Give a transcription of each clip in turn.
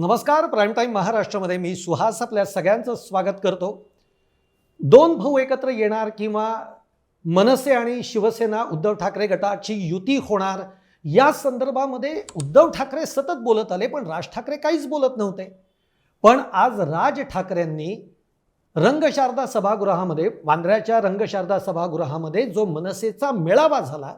नमस्कार prime time महाराष्ट्रामध्ये मी सुहास आपल्या सगळ्यांचं स्वागत करतो. दोन भाऊ एकत्र येणार किंवा मनसे आणि शिवसेना उद्धव ठाकरे गटाची युती होणार या संदर्भामध्ये उद्धव ठाकरे सतत बोलत आले पण राज ठाकरे काहीच बोलत नव्हते. पण आज राज ठाकरेंनी रंगशारदा सभागृहामध्ये वांद्र्याच्या रंगशारदा सभागृहामध्ये जो मनसेचा मेळावा झाला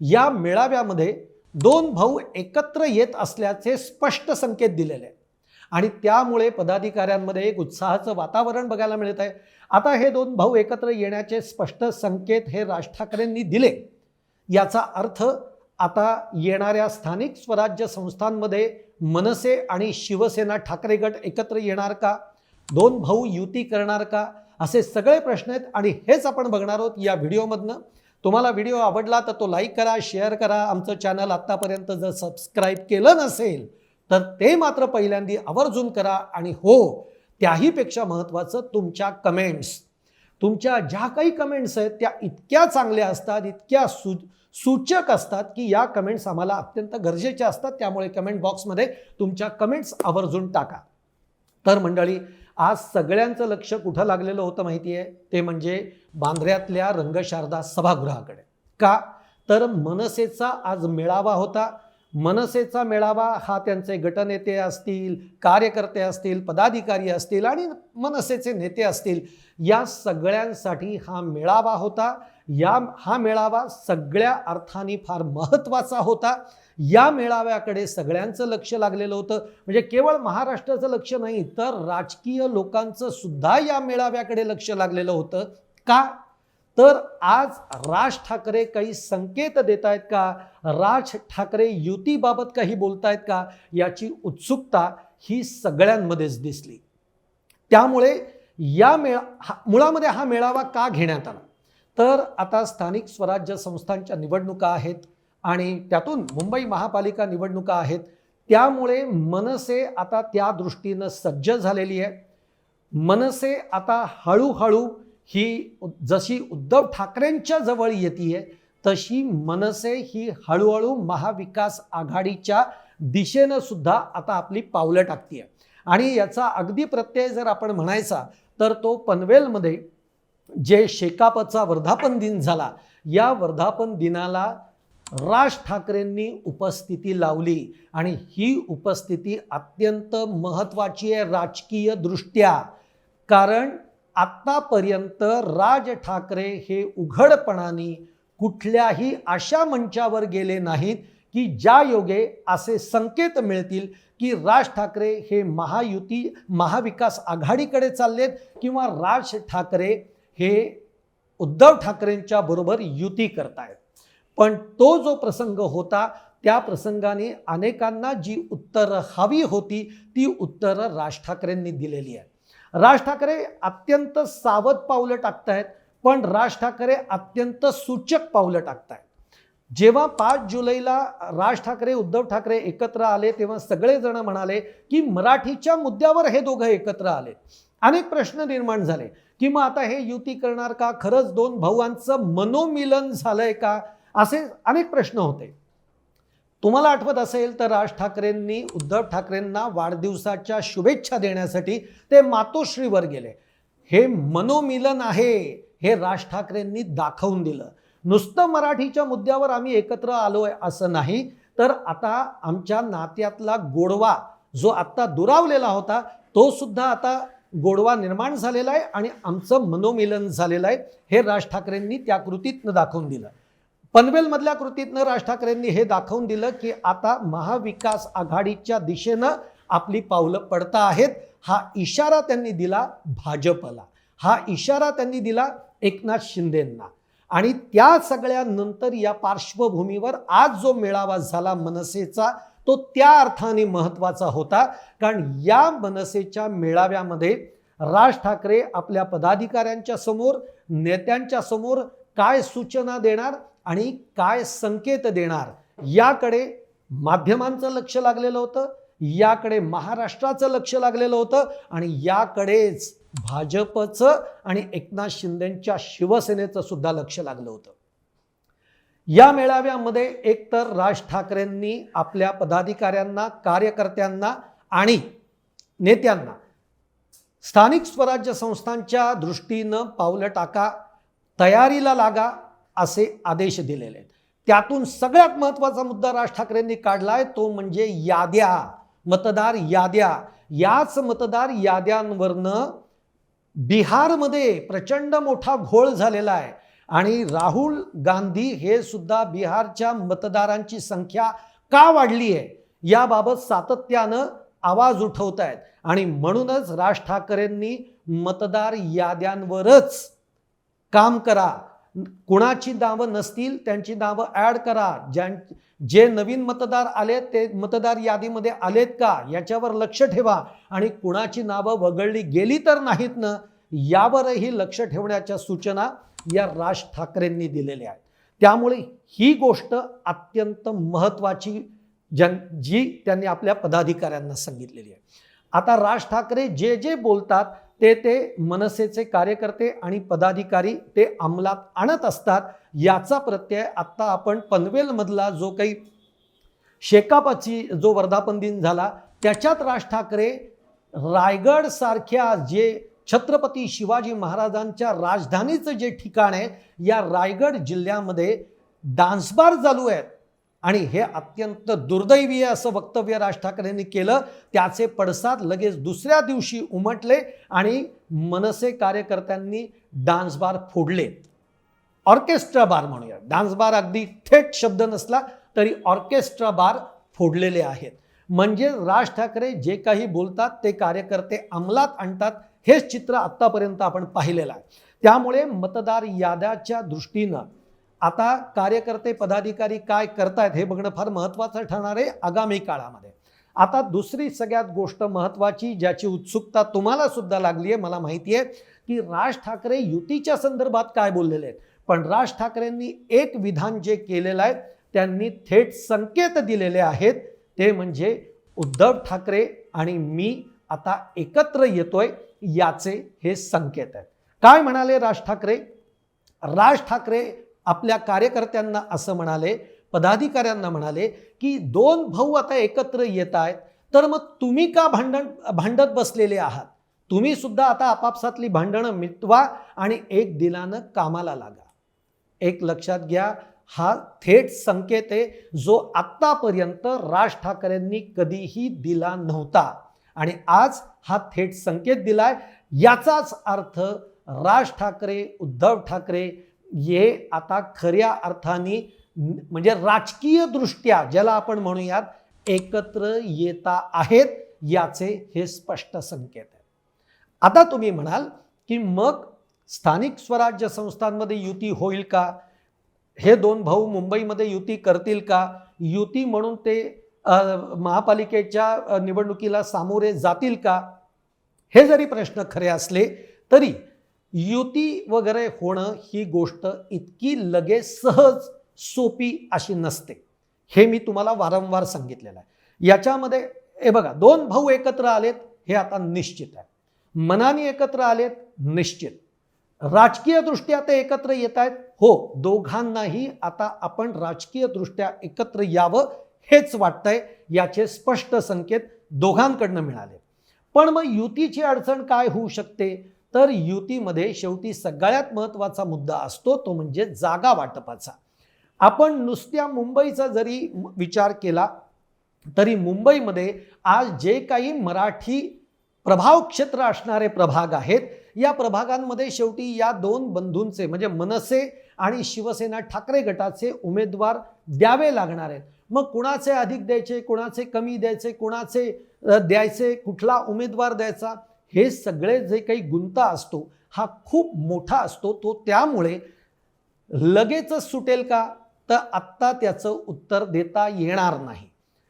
या मेळाव्यामध्ये दोन भाऊ एकत्र येत असल्याचे स्पष्ट संकेत दिलेले आहेत. आणि त्यामुळे पदाधिकाऱ्यांमध्ये एक उत्साहाचं वातावरण बघायला मिळत आहे. आता हे दोन भाऊ एकत्र येण्याचे स्पष्ट संकेत हे राज ठाकरेंनी दिले. याचा अर्थ आता येणाऱ्या स्थानिक स्वराज्य संस्थांमध्ये मनसे आणि शिवसेना ठाकरे गट एकत्र येणार का? दोन भाऊ युती करणार का? असे सगळे प्रश्न आहेत आणि हेच आपण बघणार आहोत या व्हिडिओमधनं. तुम्हाला व्हिडिओ आवडला तर तो लाईक करा शेअर करा. आमचं चॅनल आत्तापर्यंत जर सबस्क्राईब केलं नसेल तर ते मात्र पहिल्यांदी आवर्जून करा आणि हो त्याहीपेक्षा महत्त्वाचं तुमच्या कमेंट्स तुमच्या ज्या काही कमेंट्स आहेत त्या इतक्या चांगल्या असतात इतक्या सु सूचक असतात की या कमेंट्स आम्हाला अत्यंत गरजेच्या असतात. त्यामुळे कमेंट बॉक्समध्ये तुमच्या कमेंट्स आवर्जून टाका. तर मंडळी आज सगळ्यांचं लक्ष कुठं लागलेलं होतं माहिती आहे ते म्हणजे बांद्र्यातल्या रंगशारदा सभागृहाकडे. का? तर मनसेचा आज मेळावा होता. मनसेचा मेळावा हा त्यांचे गटनेते असतील कार्यकर्ते असतील पदाधिकारी असतील आणि मनसेचे नेते असतील या सगळ्यांसाठी हा मेळावा होता. या हा मेळावा सगळ्या अर्थाने फार महत्त्वाचा होता. या मेळाव्याकडे सगळ्यांचं लक्ष लागलेलं होतं. म्हणजे केवळ महाराष्ट्राचं लक्ष नाही तर राजकीय लोकांचं सुद्धा या मेळाव्याकडे लक्ष लागलेलं होतं. का? तर आज राज ठाकरे काही संकेत देत आहेत का? राज ठाकरे युतीबाबत काही बोलतायत का? याची उत्सुकता ही सगळ्यांमध्येच दिसली. त्यामुळे या मेळा हा मुळामध्ये हा मेळावा का घेण्यात आला? तर आता स्थानिक स्वराज्य संस्थांच्या निवडणुका आहेत आणि त्यातून मुंबई महापालिका निवडणुका आहेत. त्यामुळे मनसे आता त्या दृष्टीनं सज्ज झालेली आहे मनसे आता हळूहळू ही जशी उद्धव ठाकरेंच्या जवळ येते तशी मनसे ही हळूहळू महाविकास आघाडीच्या दिशेनं सुद्धा आता आपली पावलं टाकते आणि याचा अगदी प्रत्यय जर आपण म्हणायचा तर तो पनवेलमध्ये जे शेकापचा वर्धापन दिन झाला या वर्धापन दिनाला राज ठाकरेंनी उपस्थिती लावली आणि ही उपस्थिती अत्यंत महत्त्वाची आहे राजकीय दृष्ट्या. कारण आत्तापर्यंत राज ठाकरे हे उघडपणाने कुठल्याही अशा मंचावर गेले नाहीत की ज्या योगे असे संकेत मिळतील की राज ठाकरे हे महायुती महाविकास आघाडीकडे चाललेत किंवा राज ठाकरे हे उद्धव ठाकरेंच्या बरोबर युती करतायत. पण तो जो प्रसंग होता त्या प्रसंगाने अनेकांना जी उत्तरं हवी होती ती उत्तरं राज ठाकरेंनी दिलेली आहेत. राज ठाकरे अत्यंत सावध पावलं टाकतायत पण राज ठाकरे अत्यंत सूचक पावलं टाकतायत. जेव्हा पाच जुलैला राज ठाकरे उद्धव ठाकरे एकत्र आले तेव्हा सगळेजण म्हणाले की मराठीच्या मुद्द्यावर हे दोघं एकत्र आले. अनेक प्रश्न निर्माण झाले की मग आता हे युती करणार का? खरंच दोन भाऊंचं मनोमिलन झालंय का? असे अनेक प्रश्न होते. तुम्हाला आठवत असेल तर राज ठाकरेंनी उद्धव ठाकरेंना वाढदिवसाच्या शुभेच्छा देण्यासाठी ते मातोश्रीवर गेले. हे मनोमिलन आहे हे राज ठाकरेंनी दाखवून दिलं. नुसतं मराठीच्या मुद्द्यावर आम्ही एकत्र आलो आहे असं नाही तर आता आमच्या नात्यातला गोडवा जो आत्ता दुरावलेला होता तो सुद्धा आता गोडवा निर्माण झालेला आहे आणि आमचं मनोमिलन झालेलं आहे. हे राज ठाकरेंनी त्या कृतीतनं दाखवून दिलं. पनवेलमधल्या कृतीतनं राज ठाकरेंनी हे दाखवून दिलं की आता महाविकास आघाडीच्या दिशेनं आपली पावलं पडता आहेत. हा इशारा त्यांनी दिला भाजपला. हा इशारा त्यांनी दिला एकनाथ शिंदेंना. आणि त्या सगळ्यानंतर या पार्श्वभूमीवर आज जो मेळावा झाला मनसेचा तो त्या अर्थाने महत्त्वाचा होता. कारण या मनसेच्या मेळाव्यामध्ये राज ठाकरे आपल्या पदाधिकाऱ्यांच्या समोर नेत्यांच्या समोर काय सूचना देणार आणि काय संकेत देणार याकडे माध्यमांचं लक्ष लागलेलं होतं याकडे महाराष्ट्राचं लक्ष लागलेलं होतं आणि याकडेच भाजपचं आणि एकनाथ शिंदेच्या शिवसेनेचं सुद्धा लक्ष लागलं होतं. या मेळाव्यामध्ये एकतर राज ठाकरेंनी आपल्या पदाधिकाऱ्यांना कार्यकर्त्यांना आणि नेत्यांना स्थानिक स्वराज्य संस्थांच्या दृष्टीनं पावलं टाका तयारीला लागा असे आदेश दिलेले आहेत. त्यातून सगळ्यात महत्त्वाचा मुद्दा राज ठाकरेंनी काढला आहे तो म्हणजे याद्या मतदार याद्या. याच मतदार याद्यांवरनं बिहारमध्ये प्रचंड मोठा घोळ झालेला आहे. आणि राहुल गांधी हे सुद्धा बिहारच्या मतदारांची संख्या का वाढली आहे याबाबत सातत्यानं आवाज उठवत आहेत. आणि म्हणूनच राज ठाकरेंनी मतदार याद्यांवरच काम करा कुणाची नावं नसतील त्यांची नावं ॲड करा. ज्यां जे नवीन मतदार आलेत ते मतदार यादीमध्ये आलेत का? याच्यावर लक्ष ठेवा. आणि कुणाची नावं वगळली गेली तर नाहीत ना यावरही लक्ष ठेवण्याच्या सूचना या राज ठाकरेंनी दिलेल्या आहेत. त्यामुळे ही गोष्ट अत्यंत महत्त्वाची जन जी त्यांनी आपल्या पदाधिकाऱ्यांना सांगितलेली आहे. आता राज ठाकरे जे जे बोलतात ते ते मनसेचे कार्यकर्ते आणि पदाधिकारी ते अंमलात आणत असतात. याचा प्रत्यय आत्ता आपण पनवेलमधला जो काही शेकापाची जो वर्धापन दिन झाला त्याच्यात राज ठाकरे रायगडसारख्या जे छत्रपती शिवाजी महाराजांच्या राजधानीचं जे ठिकाण आहे या रायगड जिल्ह्यामध्ये डान्सबार चालू आहेत. आणि हे अत्यंत दुर्दैवीय असं वक्तव्य राज ठाकरेंनी केलं. त्याचे पडसाद लगेच दुसऱ्या दिवशी उमटले आणि मनसे कार्यकर्त्यांनी डान्स बार फोडले. ऑर्केस्ट्रा बार म्हणूया. डान्स बार अगदी थेट शब्द नसला तरी ऑर्केस्ट्रा बार फोडलेले आहेत. म्हणजे राज ठाकरे जे काही बोलतात ते कार्यकर्ते अंमलात आणतात हेच चित्र आत्तापर्यंत आपण पाहिलेलं आहे. त्यामुळे मतदार याद्याच्या दृष्टीनं आता कार्यकर्ते पदाधिकारी काय करतायत हे बघणं फार महत्त्वाचं ठरणार आहे आगामी काळामध्ये. आता दुसरी सगळ्यात गोष्ट महत्त्वाची ज्याची उत्सुकता तुम्हाला सुद्धा लागली आहे मला माहिती आहे की राज ठाकरे युतीच्या संदर्भात काय बोललेले आहेत. पण राज ठाकरेंनी एक विधान जे केलेलं आहे त्यांनी थेट संकेत दिलेले आहेत ते म्हणजे उद्धव ठाकरे आणि मी आता एकत्र येतोय याचे हे संकेत आहेत. काय म्हणाले राज ठाकरे? राज ठाकरे आपल्या कार्यकर्त्यांना असं म्हणाले पदाधिकाऱ्यांना म्हणाले की दोन भाऊ आता एकत्र येत आहेत तर मग तुम्ही का भांडण भांडत बसलेले आहात? तुम्ही सुद्धा आता आपापसातली भांडणं मिटवा आणि एक दिलानं कामाला लागा. एक लक्षात घ्या हा थेट संकेत आहे जो आत्तापर्यंत राज ठाकरेंनी कधीही दिला नव्हता. आणि आज हा थेट संकेत दिलाय याचाच अर्थ राज ठाकरे उद्धव ठाकरे हे आता खऱ्या अर्थाने म्हणजे राजकीय दृष्ट्या ज्याला आपण म्हणूयात एकत्र येता आहेत याचे हे स्पष्ट संकेत आहेत. आता तुम्ही म्हणाल की मग स्थानिक स्वराज्य संस्थांमध्ये युती होईल का? हे दोन भाऊ मुंबईमध्ये युती करतील का? युती म्हणून ते महापालिकेच्या निवडणुकीला सामोरे जातील का? हे जरी प्रश्न खरे असले तरी युती वगैरे होणं ही गोष्ट इतकी लगेच सहज सोपी अशी नसते. हे मी तुम्हाला वारंवार सांगितलेलं आहे. याच्यामध्ये हे बघा दोन भाऊ एकत्र आलेत हे आता निश्चित आहे. मनाने एकत्र आलेत निश्चित. राजकीय दृष्ट्या ते एकत्र येत आहेत. हो दोघांनाही आता आपण राजकीय दृष्ट्या एकत्र यावं हेच वाटतंय याचे स्पष्ट संकेत दोघांकडनं मिळाले. पण मग युतीची अडचण काय होऊ शकते? तर युतीमध्ये शेवटी सगळ्यात महत्त्वाचा मुद्दा असतो तो म्हणजे जागा वाटपाचा. आपण नुसत्या मुंबईचा जरी विचार केला तरी मुंबईमध्ये आज जे काही मराठी प्रभाव क्षेत्र असणारे प्रभाग आहेत या प्रभागांमध्ये शेवटी या दोन बंधूंचे म्हणजे मनसे आणि शिवसेना ठाकरे गटाचे उमेदवार द्यावे लागणार आहेत. मग कुणाचे अधिक द्यायचे कुणाचे कमी द्यायचे कुणाचे द्यायचे कुठला उमेदवार द्यायचा? हे सगळे जे काही गुंता असतो हा खूप मोठा असतो. तो त्यामुळे लगेचच सुटेल का? तर आत्ता त्याचं उत्तर देता येणार नाही.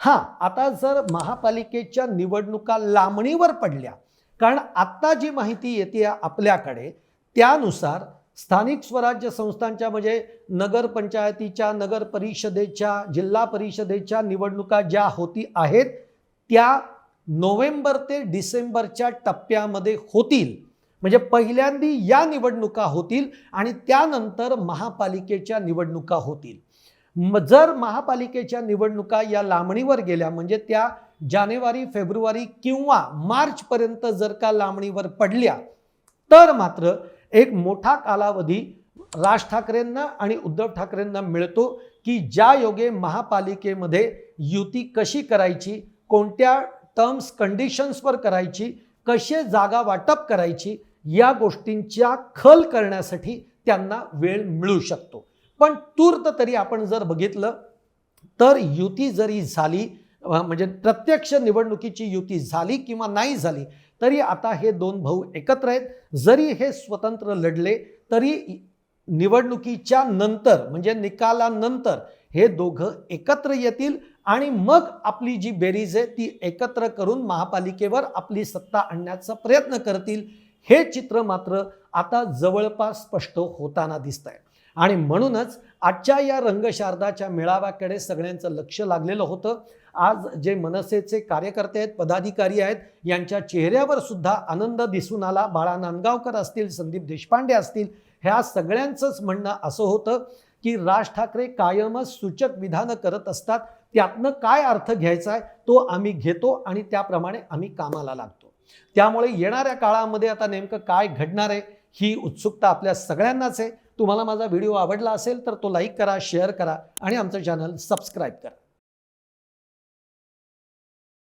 हां आता जर महापालिकेच्या निवडणुका लांबणीवर पडल्या कारण आत्ता जी माहिती येते आपल्याकडे त्यानुसार स्थानिक स्वराज्य संस्थांच्या म्हणजे नगरपंचायतीच्या नगर परिषदेच्या जिल्हा परिषदेच्या निवडणुका ज्या होती आहेत त्या नोव्हेंबर ते डिसेंबरच्या टप्प्यामध्ये होतील. म्हणजे पहिल्यांदी या निवडणुका होतील आणि त्यानंतर महापालिकेच्या निवडणुका होतील. जर महापालिकेच्या निवडणुका या लांबणीवर गेल्या म्हणजे त्या जानेवारी फेब्रुवारी किंवा मार्चपर्यंत जर का लांबणीवर पडल्या तर मात्र एक मोठा कालावधी राज ठाकरेंना आणि उद्धव ठाकरेंना मिळतो की ज्या योगे महापालिकेमध्ये युती कशी करायची कोणत्या टर्म्स कंडिशन्सवर करायची कसे जागा वाटप करायची या गोष्टींच्या खल करण्यासाठी त्यांना वेळ मिळू शकतो. पण तूर्त तरी आपण जर बघितलं तर युती जरी झाली म्हणजे प्रत्यक्ष निवडणुकीची युती झाली किंवा नाही झाली तरी आता हे दोन भाऊ एकत्र आहेत. जरी हे स्वतंत्र लढले तरी निवडणुकीच्या नंतर म्हणजे निकालानंतर हे दोघं एकत्र येतील आणि मग आपली जी बेरीज आहे ती एकत्र करून महापालिकेवर आपली सत्ता आणण्याचा प्रयत्न करतील. हे चित्र मात्र आता जवळपास स्पष्ट होताना दिसत आहे आणि म्हणूनच आजच्या या रंगशारदाच्या मेळाव्याकडे सगळ्यांचं लक्ष लागलेलं होतं. आज जे मनसेचे कार्यकर्ते आहेत पदाधिकारी आहेत यांच्या चेहऱ्यावर सुद्धा आनंद दिसून आला. बाळा नांदगावकर असतील संदीप देशपांडे असतील ह्या सगळ्यांचंच म्हणणं असं होतं. की राज ठाकरे कायमच सूचक विधानं करत असतात. त्यातनं काय अर्थ घ्यायचा आहे तो आम्ही घेतो आणि त्याप्रमाणे आम्ही कामाला लागतो. त्यामुळे येणाऱ्या काळामध्ये आता नेमकं काय घडणार आहे ही उत्सुकता आपल्या सगळ्यांनाच आहे. तुम्हाला माझा व्हिडिओ आवडला असेल तर तो लाईक करा शेअर करा आणि आमचं चॅनल सबस्क्राईब करा.